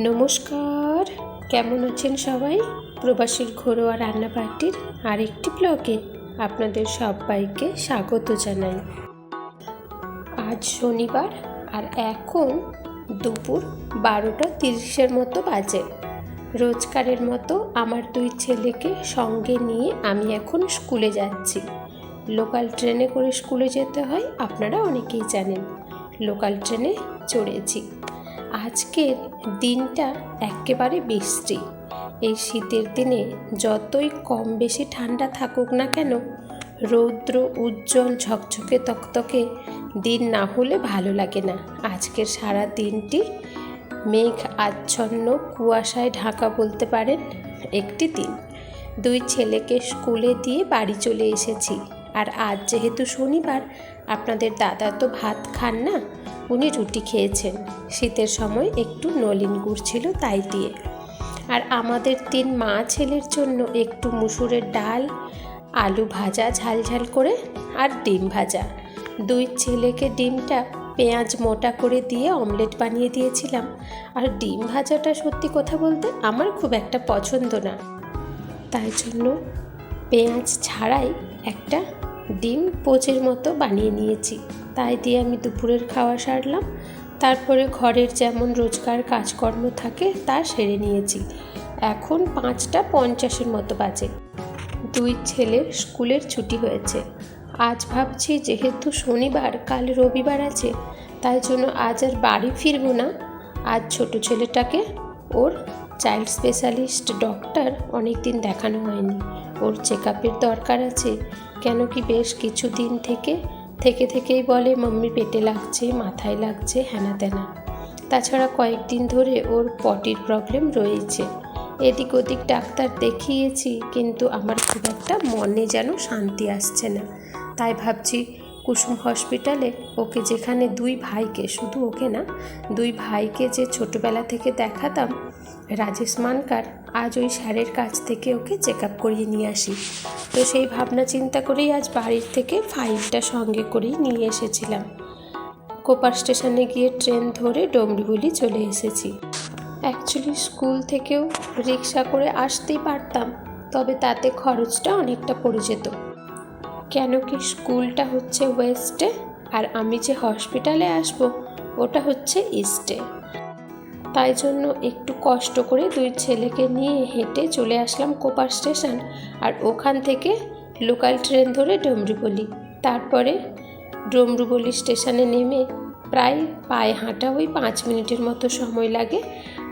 নমস্কার। কেমন আছেন সবাই? প্রবাসীর ঘরোয়া রান্না পার্টির আরেকটি ব্লগে আপনাদের সবাইকে স্বাগত জানাই। আজ শনিবার আর এখন দুপুর বারোটা তিরিশের মতো বাজে। রোজকারের মতো আমার দুই ছেলেকে সঙ্গে নিয়ে আমি এখন স্কুলে যাচ্ছি। লোকাল ট্রেনে করে স্কুলে যেতে হয়, আপনারা অনেকেই জানেন। লোকাল ট্রেনে চড়েছি। আজকের দিনটা একেবারে বৃষ্টি। এই শীতের দিনে যতই কম বেশি ঠান্ডা থাকুক না কেন, রৌদ্র উজ্জ্বল ঝকঝকে তকতকে দিন না হলে ভালো লাগে না। আজকের সারা দিনটি মেঘ আচ্ছন্ন কুয়াশায় ঢাকা বলতে পারেন একটি দিন। দুই ছেলেকে স্কুলে দিয়ে বাড়ি চলে এসেছি। আর আজ যেহেতু শনিবার, আপনাদের দাদা তো ভাত খান না উনি রুটি খেয়েছেন। শীতের সময় একটু নলিন গুড় ছিল তাই দিয়ে। আর আমাদের তিন মা ছেলের জন্য একটু মুসুরের ডাল, আলু ভাজা ঝাল ঝাল করে আর ডিম ভাজা। দুই ছেলেকে ডিমটা পেঁয়াজ মোটা করে দিয়ে অমলেট বানিয়ে দিয়েছিলাম। আর ডিম ভাজাটা সত্যি কথা বলতে আমার খুব একটা পছন্দ না। তাই জন্য পেঁয়াজ ছাড়াই একটা ডিম পোচের মতো বানিয়ে নিয়েছি। তাই দিয়ে আমি দুপুরের খাওয়া সারলাম। তারপরে ঘরের যেমন রোজকার কাজকর্ম থাকে, তা সেরে নিয়েছি। এখন পাঁচটা পঞ্চাশের মতো বাজে। দুই ছেলের স্কুলের ছুটি হয়েছে। আজ ভাবছি যেহেতু শনিবার, কাল রবিবার আছে, তাই জন্য আজ আর বাড়ি ফিরবো না। আজ ছোট ছেলেটাকে, ওর চাইল্ড স্পেশালিস্ট ডক্টর অনেক দিন দেখানো হয়নি। ওর চেক আপের দরকার আছে? কেন কি বেশ কিছু দিন থেকে থেকে থেকেই বলে, মাম্মি, পেটে লাগছে, মাথায় লাগছে হ্যানা তেনা তাছাড়া কয়েকদিন ধরে ওর পটির প্রবলেম রয়েছে। এদিক ওদিক ডাক্তার দেখিয়েছি, কিন্তু আমার খুব একটা মনে যেন শান্তি আসছে না। তাই ভাবছি কুসুম হসপিটালে ওকে যেখানে দুই ভাইকে, শুধু ওকে না, দুই ভাইকে যে ছোটোবেলা থেকে দেখাতাম, রাজেশ মানকার আজ ওই স্যারের কাছ থেকে ওকে চেক আপ করিয়ে নিয়ে আসি। তো সেই ভাবনা চিন্তা করেই আজ বাড়ির থেকে ফাইলটা সঙ্গে করেই নিয়ে এসেছিলাম। কোপার স্টেশনে গিয়ে ট্রেন ধরে ডমরিবলি চলে এসেছি। অ্যাকচুয়ালি স্কুল থেকেও রিক্সা করে আসতেই পারতাম, তবে তাতে খরচটা অনেকটা পড়ে যেত। কেন কি স্কুলটা হচ্ছে ওয়েস্টে আর আমি যে হসপিটালে আসব, ওটা হচ্ছে ইস্টে। তাই জন্য একটু কষ্ট করে দুই ছেলেকে নিয়ে হেঁটে চলে আসলাম কোপার স্টেশন আর ওখান থেকে লোকাল ট্রেন ধরে ডমরুবলি। তারপরে ডমরুবলি স্টেশনে নেমে প্রায় পায়ে হাঁটা ওই পাঁচ মিনিটের মতো সময় লাগে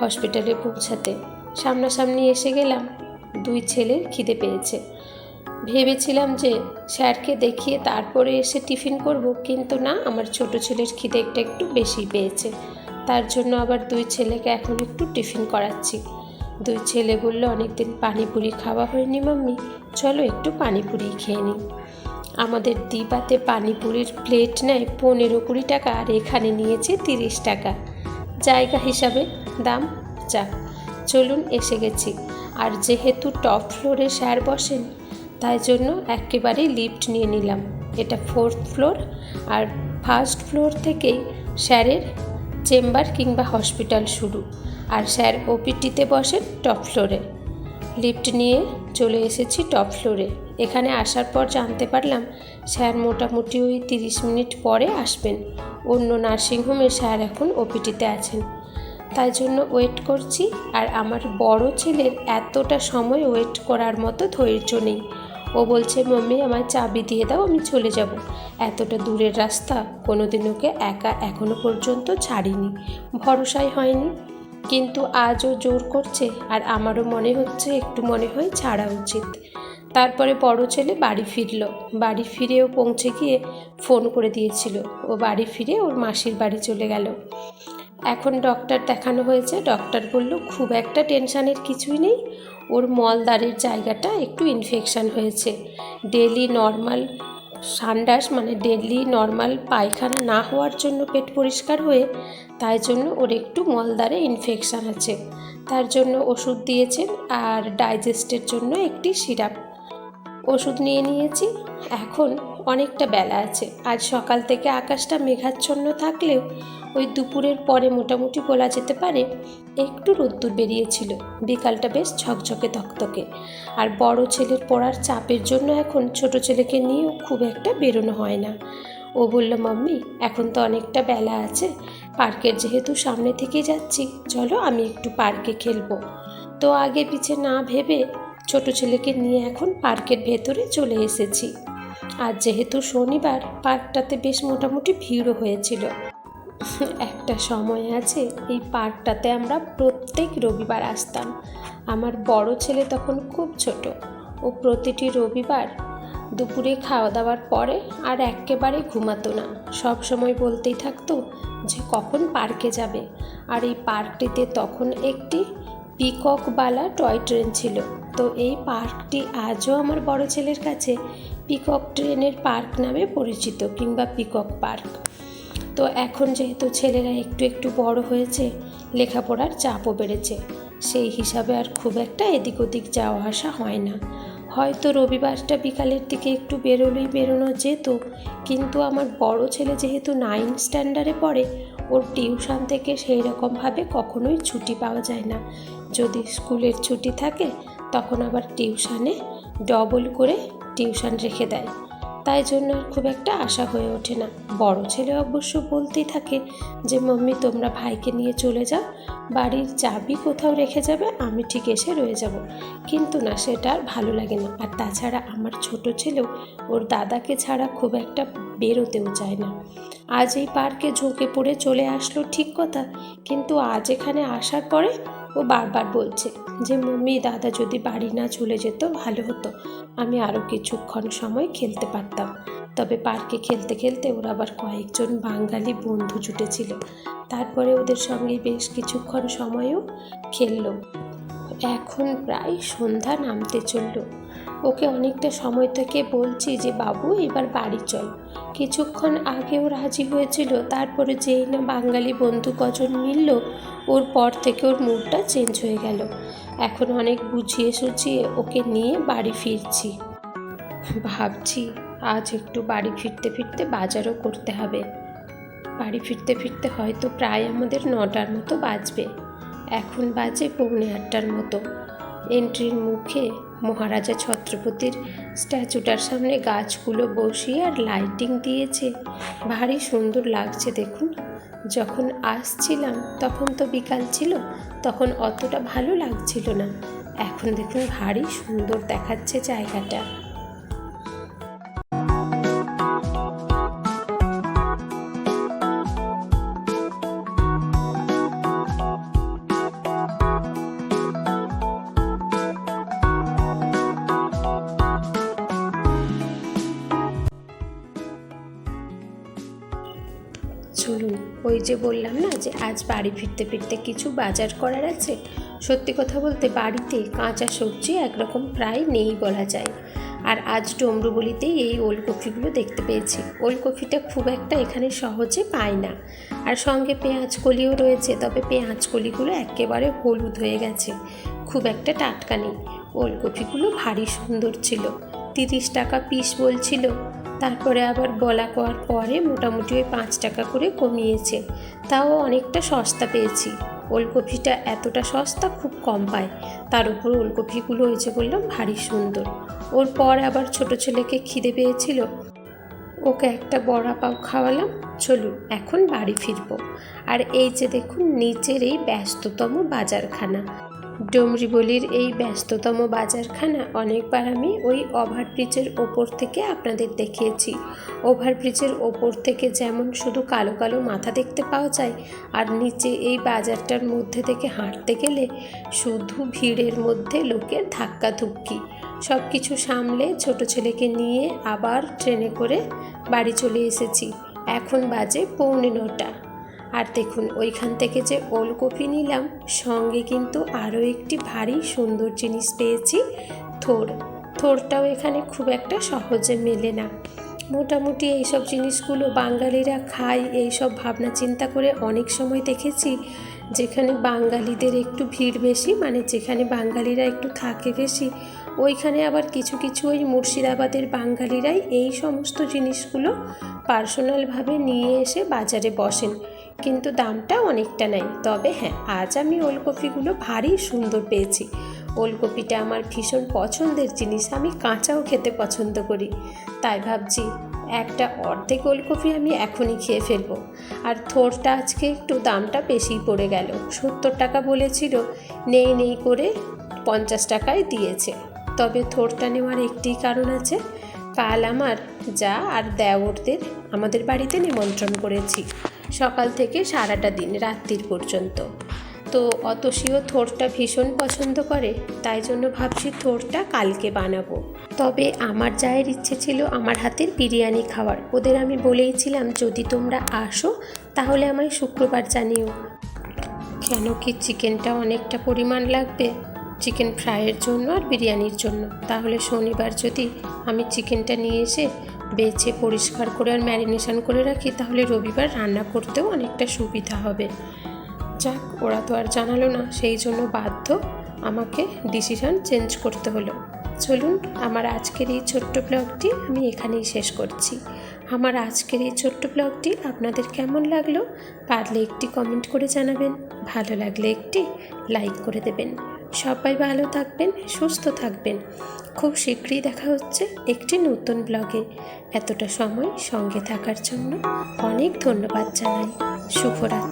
হসপিটালে পৌঁছাতে। সামনাসামনি এসে গেলাম, দুই ছেলের খিদে পেয়েছে। ভেবেছিলাম যে স্যারকে দেখিয়ে তারপরে এসে টিফিন করব, কিন্তু না, আমার ছোট ছেলের খিদে একটা একটু বেশি পেয়েছে। তার জন্য আবার দুই ছেলেকে এখন একটু টিফিন করাচ্ছি। দুই ছেলে বলল, অনেকদিন পানিপুরি খাওয়া হয়নি মাম্মি, চলো একটু পানিপুরি খেয়ে নিই। আমাদের দিবাতে পানিপুরির প্লেট নেয় পনেরো কুড়ি টাকা আর এখানে নিয়েছে তিরিশ টাকা। জায়গা হিসাবে দাম যাক চলুন, এসে গেছি। আর যেহেতু টপ ফ্লোরে স্যার বসেন তাই জন্য একেবারেই লিফট নিয়ে নিলাম। এটা ফোর্থ ফ্লোর আর ফার্স্ট ফ্লোর থেকেই স্যারের চেম্বার কিংবা হসপিটাল শুরু। আর স্যার ওপিটিতে বসেন টপ ফ্লোরে লিফট নিয়ে চলে এসেছি টপ ফ্লোরে এখানে আসার পর জানতে পারলাম স্যার মোটামুটি ওই তিরিশ মিনিট পরে আসবেন। অন্য নার্সিংহোমে স্যার এখন ওপিটিতে আছেন। তাই জন্য ওয়েট করছি। আর আমার বড় ছেলের এতটা সময় ওয়েট করার মতো ধৈর্য নেই। ও বলছে, মাম্মি আমার চাবি দিয়ে দাও, আমি চলে যাব। এতটা দূরের রাস্তা কোনোদিন ওকে একা এখনও পর্যন্ত ছাড়িনি। ভরসাই হয়নি, কিন্তু আজও জোর করছে আর আমারও মনে হচ্ছে একটু মনে হয় ছাড়া উচিত। তারপরে বড় ছেলে বাড়ি ফিরল। বাড়ি ফিরেও পৌঁছে গিয়ে ফোন করে দিয়েছিল। ও বাড়ি ফিরে ওর মাসির বাড়ি চলে গেল। এখন ডক্টর দেখানো হয়েছে। ডক্টর বলল, খুব একটা টেনশানের কিছুই নেই। ওর মলদারের জায়গাটা একটু ইনফেকশান হয়েছে। ডেলি নর্মাল সান্ডাস মানে ডেলি নর্মাল পায়খানা না হওয়ার জন্য পেট পরিষ্কার হয়ে, তাই জন্য ওর একটু মলদারে ইনফেকশান আছে। তার জন্য ওষুধ দিয়েছেন আর ডাইজেস্টের জন্য একটি সিরাপ ওষুধ নিয়ে নিয়েছি। এখন অনেকটা বেলা আছে। আজ সকাল থেকে আকাশটা মেঘাচ্ছন্ন থাকলেও ওই দুপুরের পরে মোটামুটি বলা যেতে পারে একটু রোদ্দুর বেরিয়েছিল। বিকালটা বেশ ঝকঝকে তকতকে আর বড় ছেলের পড়ার চাপের জন্য এখন ছোট ছেলেকে নিয়েও খুব একটা বেরোনো হয় না। ও বলল, মাম্মি, এখন তো অনেকটা বেলা আছে। পার্কের যেহেতু সামনে থেকে যাচ্ছি, চলো আমি একটু পার্কে খেলব। তো আগে পিছে না ভেবে ছোট ছেলেকে নিয়ে এখন পার্কের ভেতরে চলে এসেছি। আর যেহেতু শনিবার, পার্কটাতে বেশ মোটামুটি ভিড়ও হয়েছিল। একটা সময় আছে, এই পার্কটাতে আমরা প্রত্যেক রবিবার আসতাম। আমার বড় ছেলে তখন খুব ছোট। ও প্রতিটি রবিবার দুপুরে খাওয়া দাওয়ার পরে আর একেবারে ঘুমাতো না। সব সময় বলতেই থাকতো যে, কখন পার্কে যাবে? আর এই পার্কটিতে তখন একটি পিককবালা টয় ট্রেন ছিল। তো এই পার্কটি আজও আমার বড় ছেলের কাছে পিকক ট্রেনের পার্ক নামে পরিচিত কিংবা পিকক পার্ক। তো এখন যেহেতু ছেলেরা একটু একটু বড় হয়েছে, লেখাপড়ার চাপও বেড়েছে, সেই হিসাবে আর খুব একটা এদিক ওদিক যাওয়া আসা হয় না। হয়তো রবিবারটা বিকালের দিকে একটু বেরোলেই বেরোনো যেত, কিন্তু আমার বড় ছেলে যেহেতু নাইন স্ট্যান্ডার্ডে পড়ে, ওর টিউশন থেকে সেই রকমভাবে কখনোই ছুটি পাওয়া যায় না। যদি স্কুলের ছুটি থাকে, তখন আবার টিউশানে ডবল করে টিউশন রেখে দেয়। তাই জন্য আর খুব একটা আশা হয়ে ওঠে না। বড় ছেলে অবশ্য বলতেই থাকে যে, মাম্মি, তোমরা ভাইকে নিয়ে চলে যাও। বাড়ির চাবি কোথাও রেখে যাবে, আমি ঠিক এসে রয়ে যাব। কিন্তু না, সেটা আর ভালো লাগে না। আর তাছাড়া আমার ছোট ছেলেও ওর দাদাকে ছাড়া খুব একটা বেরোতেও চায় না। আজ এই পার্কে ঝুঁকে পড়ে চলে আসলো ঠিক কথা, কিন্তু আজ এখানে আসার পরে ও বারবার বলছে যে, মম্মি, দাদা যদি বাড়ি না চলে যেত, ভালো হতো। আমি আরও কিছুক্ষণ সময় খেলতে পারতাম। তবে পার্কে খেলতে খেলতে ওরা আবার কয়েকজন বাঙালি বন্ধু জুটেছিল। তারপরে ওদের সঙ্গে বেশ কিছুক্ষণ সময়ও খেললো। এখন প্রায় সন্ধ্যা নামতে চলল। ওকে অনেকটা সময় থেকে বলছি যে, বাবু, এবার বাড়ি চল। কিছুক্ষণ আগেও রাজি হয়েছিল, তারপরে যেই না বাঙালি বন্ধু কজন মিলল, ওর পর থেকে ওর মুডটা চেঞ্জ হয়ে গেল। এখন অনেক বুঝিয়ে সুঝিয়ে ওকে নিয়ে বাড়ি ফিরছি। ভাবছি আজ একটু বাড়ি ফিরতে ফিরতে বাজারও করতে হবে। বাড়ি ফিরতে ফিরতে হয়তো প্রায় আমাদের নটার মতো বাজবে। এখন বাজে পৌনে আটটার মতো। এন্ট্রির মুখে মহারাজা ছত্রপতির স্ট্যাচুটার সামনে গাছগুলো বসিয়ে আর লাইটিং দিয়েছে। ভারী সুন্দর লাগছে দেখুন। যখন আসছিলাম, তখন তো বিকাল ছিল, তখন অতটা ভালো লাগছিল না। এখন দেখুন ভারী সুন্দর দেখাচ্ছে জায়গাটা। চলুন, ওই যে বললাম না যে আজ বাড়ি ফিরতে ফিরতে কিছু বাজার করার আছে? সত্যি কথা বলতে বাড়িতে কাঁচা সবজি একরকম প্রায় নেই বলা যায়। আর আজ ডমরুবলিতেই এই ওলকপিগুলো দেখতে পেয়েছি। ওলকপিটা খুব একটা এখানে সহজে পায় না। আর সঙ্গে পেঁয়াজ কলিও রয়েছে, তবে পেঁয়াজ কলিগুলো একেবারে হলুদ হয়ে গেছে। খুব একটা টাটকা নেই। ওলকপিগুলো ভারী সুন্দর ছিল। তিরিশ টাকা পিস বলছিল। তারপরে আবার বলা করার পরে মোটামুটি ওই পাঁচ টাকা করে কমিয়েছে। তাও অনেকটা সস্তা পেয়েছি। ওলকপিটা এতটা সস্তা খুব কম পায় তার উপর ওলকপিগুলো হয়েছে বললাম, ভারী সুন্দর। ওর পর আবার ছোট ছেলেকে খিদে পেয়েছিল। ওকে একটা বড়া পাও খাওয়ালাম। চলুন এখন বাড়ি ফিরবো। আর এই যে দেখুন, নিচের এই ব্যস্ততম বাজারখানা। ডমরিবলির এই ব্যস্ততম বাজারখানা অনেকবার আমি ওই ওভারব্রিজের ওপর থেকে আপনাদের দেখিয়েছি। ওভারব্রিজের ওপর থেকে যেমন শুধু কালো কালো মাথা দেখতে পাওয়া যায়, আর নিচে এই বাজারটার মধ্যে থেকে হাঁটতে গেলে শুধু ভিড়ের মধ্যে লোকের ধাক্কাধুক্কি। সব কিছু সামলে ছোট ছেলেকে নিয়ে আবার ট্রেনে করে বাড়ি চলে এসেছি। এখন বাজে পৌনে নটা। আর দেখুন, ওইখান থেকে যে ওলকপি নিলাম, সঙ্গে কিন্তু আরও একটি ভারী সুন্দর জিনিস পেয়েছি, থোর। থোরটাও এখানে খুব একটা সহজে মেলে না। মোটামুটি এইসব জিনিসগুলো বাঙালিরা খায়, এইসব ভাবনা চিন্তা করে অনেক সময় দেখেছি, যেখানে বাঙালিদের একটু ভিড় বেশি মানে যেখানে বাঙালিরা একটু থাকে বেশি, ওইখানে আবার কিছু কিছু ওই মুর্শিদাবাদের বাঙালিরাই এই সমস্ত জিনিসগুলো পার্সোনালভাবে নিয়ে এসে বাজারে বসেন। কিন্তু দামটা অনেকটা নেয় তবে হ্যাঁ আজ আমি ওলকপিগুলো ভারী সুন্দর পেয়েছি। ওলকপিটা আমার ভীষণ পছন্দের জিনিস, আমি কাঁচাও খেতে পছন্দ করি। তাই ভাবছি একটা অর্ধেক ওলকপি আমি এখনই খেয়ে ফেলব। আর থোরটা আজকে একটু দামটা বেশি পড়ে গেল। সত্তর টাকা বলেছিল, নেই নেই করে পঞ্চাশ টাকায় দিয়েছে। তবে থোরটা নেওয়ার একটি কারণ আছে। কাল আমার যা আর দেওরদের আমাদের বাড়িতে নিমন্ত্রণ করেছি। সকাল থেকে সারাটা দিন রাত্রির পর্যন্ত। তো অতসীও থোরটা ভীষণ পছন্দ করে, তাই জন্য ভাবছি থোরটা কালকে বানাবো। তবে আমার জায়ের ইচ্ছে ছিল আমার হাতের বিরিয়ানি খাওয়ার। ওদের আমি বলেইছিলাম, যদি তোমরা আসো, তাহলে আমায় শুক্রবার জানিও। কেন কি চিকেনটা অনেকটা পরিমাণ লাগবে, চিকেন ফ্রাইয়ের জন্য আর বিরিয়ানির জন্য। তাহলে শনিবার যদি আমি চিকেনটা নিয়ে এসে বেছে পরিষ্কার করে আর ম্যারিনেশন করে রাখি, তাহলে রবিবার রান্না করতেও অনেকটা সুবিধা হবে। যাক, ওরা তো আর জানালো না, সেই জন্য বাধ্য আমাকে ডিসিশন চেঞ্জ করতে হলো। চলুন, আমার আজকের এই ছোট্ট ব্লগটি আমি এখানেই শেষ করছি। আমার আজকের এই ছোট্ট ব্লগটি আপনাদের কেমন লাগল? পারলে একটি কমেন্ট করে জানাবেন, ভালো লাগলে একটি লাইক করে দেবেন। সবাই ভালো থাকবেন, সুস্থ থাকবেন। খুব শীঘ্রই দেখা হচ্ছে একটি নতুন ব্লগে। এতটা সময় সঙ্গে থাকার জন্য অনেক ধন্যবাদ জানাই। শুভরাত্রি।